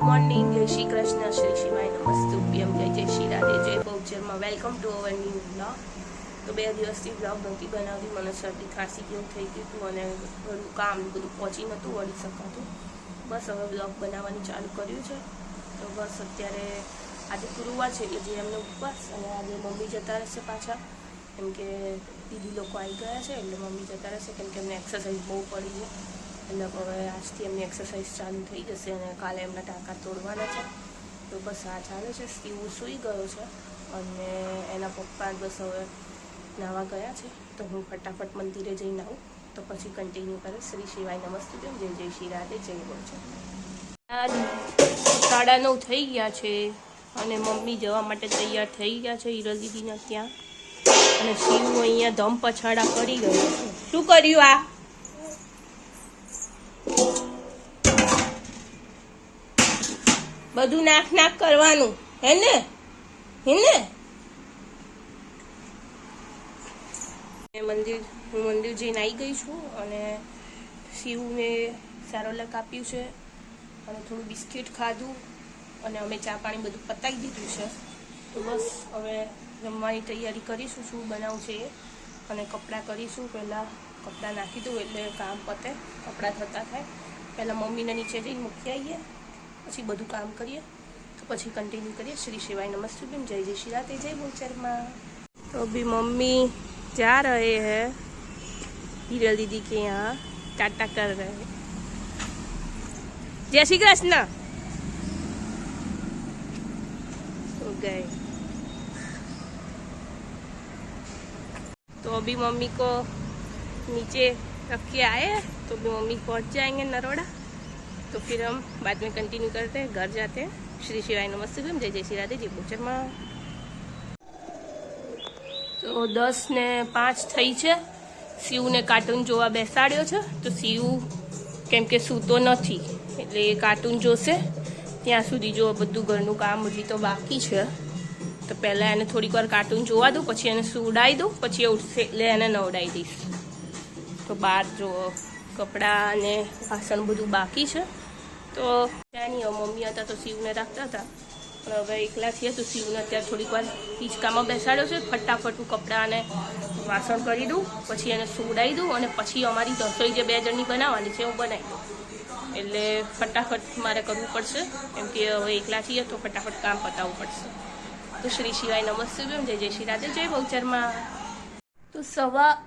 Morning જય શ્રી કૃષ્ણ શ્રી શિવાય નમસ્તુભ્યમ જય જય શ્રી રાધે જય બહુચરમાં વેલકમ ટુ અવર ન્યૂ તો બે દિવસથી બ્લોગ નહોતી બનાવતી મને શરદી ખાંસી જેવું થઈ ગયું હતું અને ઘરનું કામ બધું પહોંચી નહોતું વળી શકાતું બસ હવે બ્લોગ બનાવવાનું ચાલુ કર્યું છે તો બસ અત્યારે આજે ગુરુવાર છે એટલે જે એમને ઉપવાસ અને આજે મમ્મી જતા રહેશે પાછા. કેમ કે દીદી લોકો આવી ગયા છે એટલે મમ્મી જતા રહેશે કેમ કે એમને એક્સરસાઇઝ બહુ પડી છે. એટલે હવે આજથી એમની એક્સરસાઇઝ ચાલુ થઈ જશે અને કાલે એમના ટાંકા તોડવાના છે. તો બસ આ ચાલે છે. સ્ટીવ સૂઈ ગયો છે અને એના પપ્પા બસ હવે નાવા ગયા છે. તો હું ફટાફટ મંદિરે જઈને આવું. તો પછી કન્ટિન્યુ કરે. શ્રી શિવાય નમસ્તુભ્યમ જય જય શ્રી રાધે. જય બોલ છે. સાડા નવ થઈ ગયા છે. અને મમ્મી જવા માટે તૈયાર થઈ ગયા છે હિરલ ત્યાં. અને શિવ અહીંયા ધમ પછાડા કરી ગયો શું કર્યું આ? બધું નાખ નાખ કરવાનું. હે ને? હે ને? મંદિર, હું મંદિર જઈને આવી ગઈ છું અને શિવને સારોલક આપ્યું છે. અને થોડું બિસ્કિટ ખાધું. અને અમે ચા પાણી બધું પતાવી દીધું છે તો બસ હવે જમવાની તૈયારી કરીશું શું બનાવું છે એ અને કપડાં કરીશું પહેલાં કપડાં નાખી દઉં એટલે કામ પતે કપડાં થતા થાય પહેલાં મમ્મીને નીચે જઈને મૂકી આવીએ પછી બધું કામ કરીએ તો પછી કન્ટિન્યુ કરીએ શ્રી શિવાય નમસ્તુભ્યમ જય જય શ્રી રાધે જય બોચરમાં તો भी मम्मी जा रहे हैं हीरल दीदी के यहाँ टाटा कर रहे हैं जय श्री कृष्ण गए तो अभी मम्मी को नीचे रख के आए हैं तो अभी मम्मी पहुंच जाएंगे नरोड़ा तो फिर हम बाद में कंटिन्यू करते हैं घर जाते हैं श्री शिवाय नमस्ते जय जय श्री राधे जय बोचरमा તો દસ ને પાંચ થઈ છે શિવને કાર્ટૂન જોવા બેસાડ્યો છે તો શિવ કેમ કે સૂતો નથી એટલે એ કાર્ટૂન જોશે ત્યાં સુધી જો બધું ઘરનું કામ હજી તો બાકી છે, તો પહેલાં એને થોડીક વાર કાર્ટૂન જોવા દઉં, પછી એને સુવડાવી દઉં, પછી એ ઉઠશે એટલે એને નવડાવી દઈશ. તો બહાર જો કપડાં અને વાસણ બધું બાકી છે, તો ત્યાં નહીં, હવે મમ્મી હતા તો શિવને રાખતા હતા. પણ હવે એકલા છીએ તો શિવને અત્યારે થોડીક વાર હિંચકામાં બેસાડ્યો છે, ફટાફટ હું કપડાં અને વાસણ કરી દઉં, પછી એને સુવડાવી દઉં અને પછી અમારી રસોઈ જે બે જણની બનાવવાની છે હું બનાવી દઉં. એટલે ફટાફટ મારે કરવું પડશે. કેમ કે હવે એકલા છીએ તો ફટાફટ કામ પતાવવું પડશે. તો શ્રી શિવાય નમસ્તે જય જય શ્રી રાધે, જય બહુચરમાં. તો સવા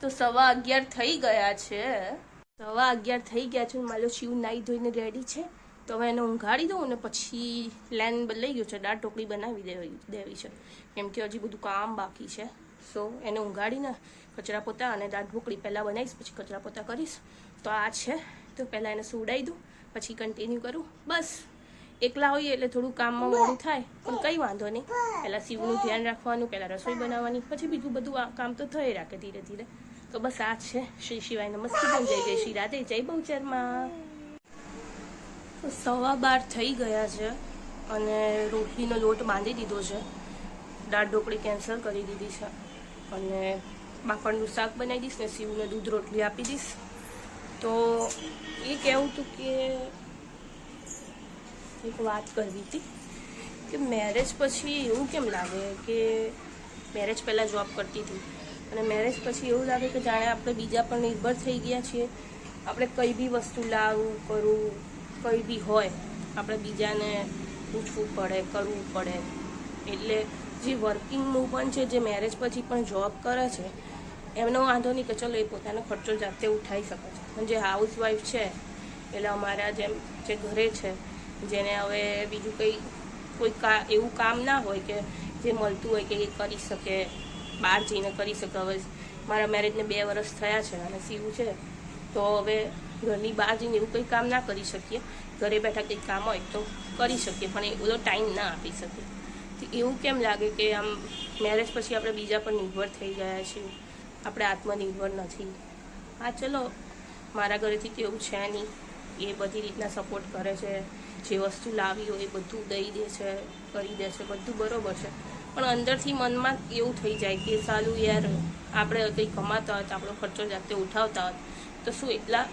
તો સવા અગિયાર થઈ ગયા છે. સવા અગિયાર થઈ ગયા છે. મારો શિવ નાહી ધોઈને રેડી છે. તો હવે એને ઊંઘાડી દઉં અને પછી પ્લાન બદલાઈ ગયો છે. દાળ ઢોકળી બનાવી દેવી દેવી છે. કેમ કે હજી બધું કામ બાકી છે. સો એને ઊંઘાડીને કચરા પોતા અને દાળ ઢોકળી પહેલાં બનાવીશ, પછી કચરા પોતા કરીશ. તો આ છે. તો પહેલાં એને સુવડાવી દઉં, પછી કન્ટિન્યુ કરું. બસ. એકલા હોઈએ એટલે થોડું કામમાં મોડું થાય, પણ કંઈ વાંધો નહીં. પહેલાં શિવનું ધ્યાન રાખવાનું, પહેલાં રસોઈ બનાવવાની, પછી બીજું બધું આ કામ તો થઈ રાખે ધીરે ધીરે. તો બસ આ છે. શ્રી શિવાય નમસ્તે જય જય શ્રી રાધે, જય બહુચરમાં તો સવા બાર થઈ ગયા છે અને રોટલીનો લોટ બાંધી દીધો છે. દાળ ઢોકળી કેન્સલ કરી દીધી છે. અને બાફણનું શાક બનાવી દઈશ ને શિવને દૂધ રોટલી આપી દઈશ. તો એ કહેવું હતું કે એક વાત કરવી હતી કે મેરેજ પછી એવું કેમ લાગે કે મેરેજ પહેલાં જોબ કરતી હતી? અને મેરેજ પછી એવું લાગે કે જાણે આપણે બીજા પર નિર્ભર થઈ ગયા છીએ. આપણે કઈ બી વસ્તુ લાવવું કરવું કંઈ બી હોય, આપણે બીજાને પૂછવું પડે, કરવું પડે. એટલે જે વર્કિંગ વુમન છે, જે મેરેજ પછી પણ જોબ કરે છે, એમનો વાંધો નહીં કે ચલો એ પોતાનો ખર્ચો જાતે ઉઠાવી શકે છે. જે હાઉસવાઈફ છે એટલે અમારા જેમ જે ઘરે છે, જેને હવે બીજું કંઈ, કોઈ કા, એવું કામ ના હોય કે જે મળતું હોય કે એ કરી શકે, બહાર જઈને કરી શકે. હવે મારા મેરેજને બે વર્ષ થયા છે અને સીવું છે, તો હવે ઘરની બહાર જઈને એવું કંઈ કામ ના કરી શકીએ. ઘરે બેઠા કંઈક કામ હોય તો કરી શકીએ, પણ એ બધો ટાઈમ ના આપી શકીએ તો એવું કેમ લાગે કે આમ મેરેજ પછી આપણે બીજા પર નિર્ભર થઈ ગયા છીએ? આપણે આત્મનિર્ભર નથી. હા, ચલો. મારા ઘરેથી તો એવું છે નહીં. એ બધી રીતના સપોર્ટ કરે છે. જે વસ્તુ લાવી હોય એ બધું દઈ દે છે, કરી દે છે, બધું બરોબર છે. પણ અંદરથી મનમાં એવું થઈ જાય કે સારું યાર, આપણે કંઈ કમાતા હોત આપણો ખર્ચો જાતે ઉઠાવતા હોત તો શું એટલા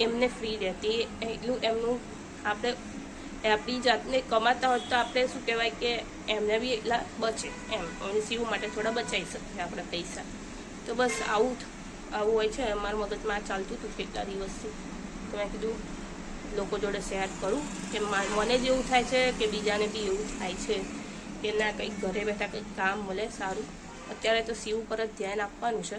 એમને ફ્રી રહેતી? એટલું એમનું આપણે આપણી જાતને કમાતા હોત તો આપણે શું કહેવાય કે એમને બી એટલા બચે એમ. એમની સીવું માટે થોડા બચાવી શકીએ આપણે પૈસા. તો બસ આવું આવું હોય છે મારા મગજમાં ચાલતું હતું કેટલા દિવસથી. તો મેં કીધું, લોકો જોડે શેર કરું. કે મને જ એવું થાય છે કે બીજાને બી એવું થાય છે કે ના, કંઈક ઘરે બેઠા કંઈક કામ મળે, સારું. અત્યારે તો સીવ પર જ ધ્યાન આપવાનું છે.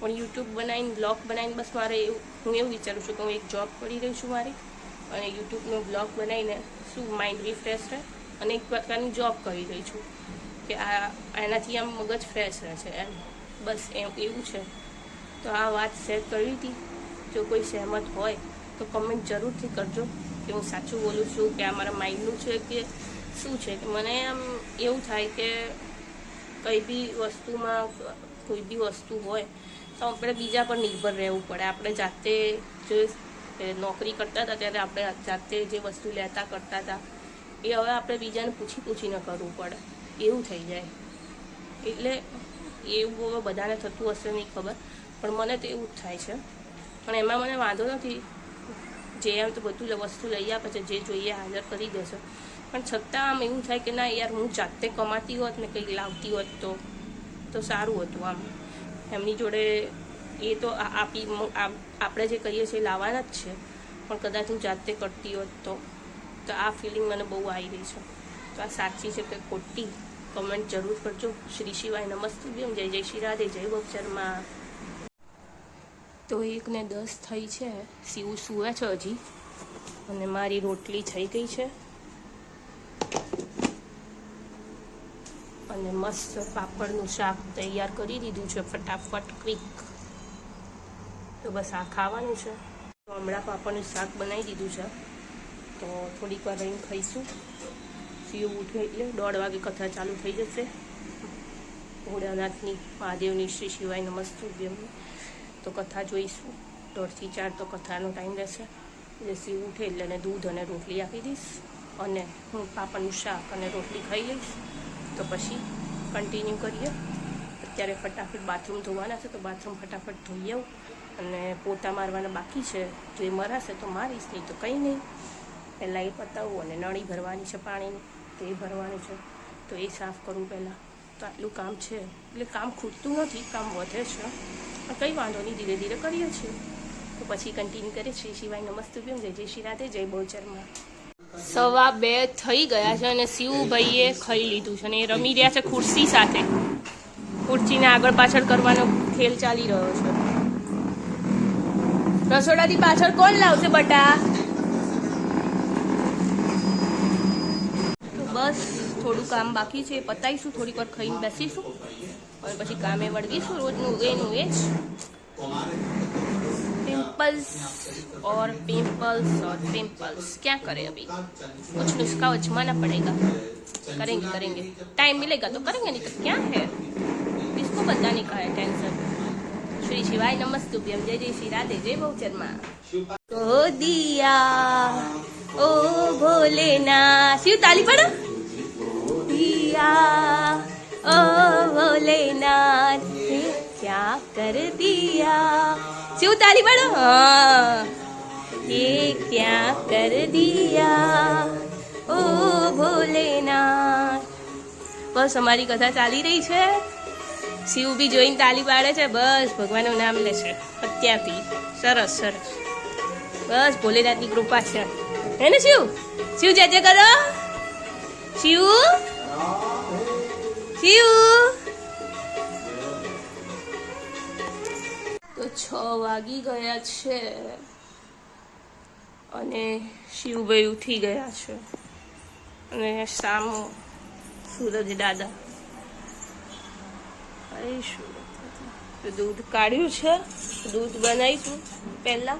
પણ યુટ્યુબ બનાવીને, બ્લોગ બનાવીને બસ મારે એવું, હું એવું વિચારું છું કે હું એક જોબ કરી રહી છું મારી અને યુટ્યુબનો બ્લોગ બનાવીને શું માઇન્ડ રિફ્રેશ રહે અને એક પ્રકારની જોબ કરી રહી છું. કે આ, એનાથી આમ મગજ ફ્રેશ રહે છે, એમ. બસ એમ, એવું છે. તો આ વાત શેર કરી હતી. જો કોઈ સહેમત હોય, તો કમેન્ટ જરૂરથી કરજો કે હું સાચું બોલું છું કે આ મારા માઇન્ડનું છે કે શું છે. કે મને આમ એવું થાય કે કઈ બી વસ્તુમાં કોઈ બી વસ્તુ હોય, તો આપણે બીજા પર નિર્ભર રહેવું પડે. આપણે જાતે જે નોકરી કરતા હતા ત્યારે આપણે જાતે જે વસ્તુ લેતા કરતા હતા, એ હવે આપણે બીજાને પૂછી પૂછીને કરવું પડે. એવું થઈ જાય. એટલે એવું બધાને થતું હશે નહીં ખબર. પણ મને તો એવું જ થાય છે. પણ એમાં મને વાંધો નથી. જે એમ તો બધું વસ્તુ લઈ આપે છે જે જોઈએ હાજર કરી દેશે. પણ છતાં આમ એવું થાય કે ના યાર, હું જાતે કમાતી હોત ને કંઈક લાવતી હોત તો તો સારું હતું આમ. એમની જોડે એ તો આપી આપણે જે કહીએ છીએ લાવવાના જ છે. પણ કદાચ હું જાતે કરતી હોત તો તો આ ફિલિંગ મને બહુ આવી રહી છે. તો આ સાચી છે કે ખોટી? કમેન્ટ જરૂર કરજો. શ્રી શિવાય નમસ્તુભ્યમ જય જય શ્રી રાધે. જય બહુચરમાં તો એક ને દસ થઈ છે. સીવું સૂવે છે હજી. અને મારી રોટલી થઈ ગઈ છે. અને મસ્ત પાપડનું શાક તૈયાર કરી દીધું છે ફટાફટ, ક્વિક. તો બસ આ ખાવાનું છે. તો હમણાં પાપડનું શાક બનાવી દીધું છે. તો થોડીક વાર રહીને ખાઈશું. સીવું ઉઠે એટલે દોઢ વાગે કથા ચાલુ થઈ જશે. ભોળાનાથની મહાદેવની શ્રી શિવાય નમસ્તુભ્યમની તો કથા જોઈશું. દોઢથી ચાર તો કથાનો ટાઈમ રહેશે. એટલે સીવ ઉઠે એટલે એને દૂધ અને રોટલી આપી દઈશ. અને હું પાપડનું શાક અને રોટલી ખાઈ લઈશ. તો પછી કન્ટિન્યુ કરીએ. અત્યારે ફટાફટ બાથરૂમ ધોવાના છે, તો બાથરૂમ ફટાફટ ધોઈ આવું. અને પોતા મારવાના બાકી છે. જો એ મરાશે તો મારીશ, નહીં તો કંઈ નહીં. પહેલાં એ પતાવું અને નળી ભરવાની છે પાણીની. તો એ ભરવાની છે. તો એ સાફ કરું પહેલાં. તો આટલું કામ છે. એટલે કામ ખૂટતું નથી, કામ વધે છે. કંઈ વાંધો નહીં, ધીરે ધીરે કરીએ છીએ. તો પછી કન્ટિન્યુ કરીએ શ્રી શિવાય નમસ્તુભ્યમ જય જય શ્રી રાધે, જય બહુચરમાં. સવા બે થઈ ગયા છે અને શિવભાઈએ ખાઈ લીધું છે અને એ રમી રહ્યા છે ખુરશી સાથે. ખુરશીને આગળ પાછળ કરવાનો ખેલ ચાલી રહ્યો છે. રસોડાથી પાછળ કોણ લાવશે બટા? બસ, થોડું કામ બાકી છે. પતાવીશું થોડીક વાર ખાઈને બેસીશું. અને પછી કામે વળગીશું રોજનું એનું એ જ पिंपल्स और पिंपल्स और पिंपल्स क्या करें अभी कुछ नुस्खा आजमाना पड़ेगा करेंगे करेंगे टाइम मिलेगा तो करेंगे नहीं तो क्या है किसको बताने का है टेंशन श्री शिवाय नमस्तुभ्यम जय जय श्री राधे जय बहुचरमा तो दिया ओ भोलेनाथ शिव ताली पड़ो दिया ओ भोलेनाथ ने क्या कर दिया शिव ताली पड़ो हाँ ये क्या कर दिया ओ ભોલેનાથ બસ અમારી કથા ચાલી રહી છે શિવ બી જોઈને તાલી પાડે છે બસ ભગવાનનું નામ લે છે અત્યારથી સરસ સરસ બસ ભોલેનાથની કૃપા છે હે ને શિવ શિવ જય જય કરો શિવ શિવ તો છ વાગી ગયા છે અને શિવભાઈ ઉઠી ગયા છે. અને સામો સૂરજ દાદા. દૂધ કાઢ્યું છે. દૂધ બનાવીશું પહેલાં.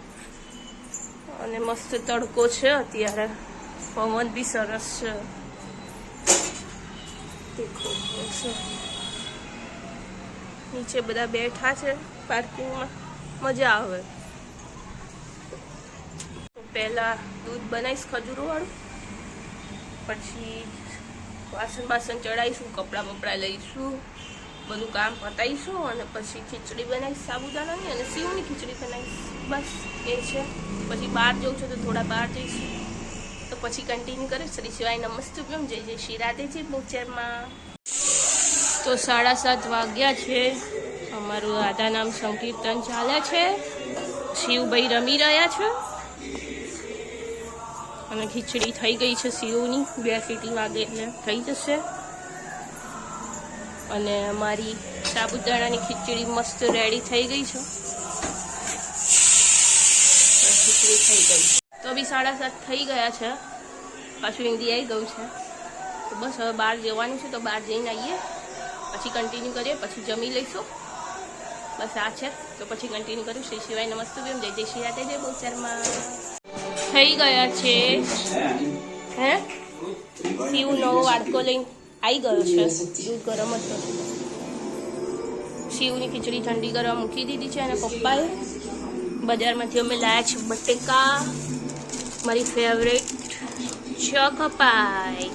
અને મસ્ત તડકો છે અત્યારે. પવન બી સરસ છે. દેખો નીચે બધા બેઠા છે પાર્કિંગમાં. મજા આવે. પહેલા દૂધ બનાવીશ ખજૂરવાળું. પછી વાસણ બાસણ ચડાવીશું, કપડાં બપડા લઈશું, બધું કામ પતાવીશું અને પછી ખીચડી બનાવીશ સાબુદાણાની અને સીવની ખીચડી બનાવીશ. બસ, એ છે. પછી બહાર જવું છે તો થોડા બહાર જઈશું. તો પછી કન્ટિન્યુ કરીશ શ્રી શિવાય નમસ્તુભ્યમ. જય જય શ્રી રાધેજી. પિક્ચરમાં તો સાડા સાત વાગ્યા છે. અમારું રાધા નામ સંકીર્તન ચાલે છે. શિવભાઈ રમી રહ્યા છે. અને ખીચડી થઈ ગઈ છે શિવની. બે સીટી વાગે એટલે થઈ જશે. અને અમારી સાબુદાણાની ખીચડી મસ્ત રેડી થઈ ગઈ છે. ખીચડી થઈ ગઈ તો બી સાડા સાત થઈ ગયા છે. પાછું હિન્દી આવી ગયું છે. તો બસ હવે બહાર જવાનું છે, તો બહાર જઈને આવીએ. પછી કન્ટિન્યુ કરીએ, પછી જમી લઈશું. બસ આ છે. તો પછી કન્ટિન્યુ કર્યું શ્રી શિવાય નમસ્તુભ્યમ. જય જય શ્રી રાતે જય બહુચરમાં થઈ ગયા છે. હે? શિવ નવો વાડકો લઈને આવી ગયો છે. દૂધ ગરમ જ શિવની ખીચડી ઠંડી કરવા મૂકી દીધી છે અને પપ્પાએ. બજારમાંથી અમે લાયા છે બટેકા. મારી ફેવરેટ ચોકપાઈ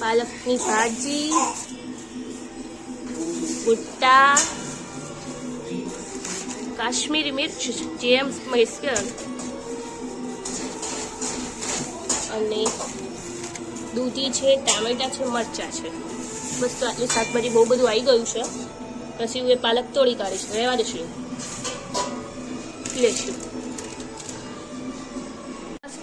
પાલકની ભાજી ભુટ્ટા કાશ્મીરી મિર્ચ, જેમ સ્પેશિયલ અને દૂધી છે, ટામેટા છે, મરચા છે. બસ તો આટલું શાકભાજી બહુ બધું આવી ગયું છે. પછી હું એ પાલક તોડી કાઢીશ, રહેવા દઈશું. લેશું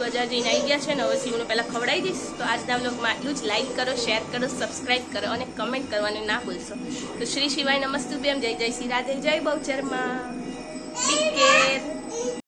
બજાર જઈને આવી ગયા છે ને, હવે શિવને પહેલાં ખવડાવી દઈશ. તો આજના બ્લોગમાં આટલું જ. લાઇક કરો શેર કરો સબસ્ક્રાઈબ કરો અને કમેન્ટ કરવાનું ના ભૂલશો. તો શ્રી શિવાય નમસ્તુ બેમ જય જય શ્રી રાધે. જય બહુચરમાં. Take care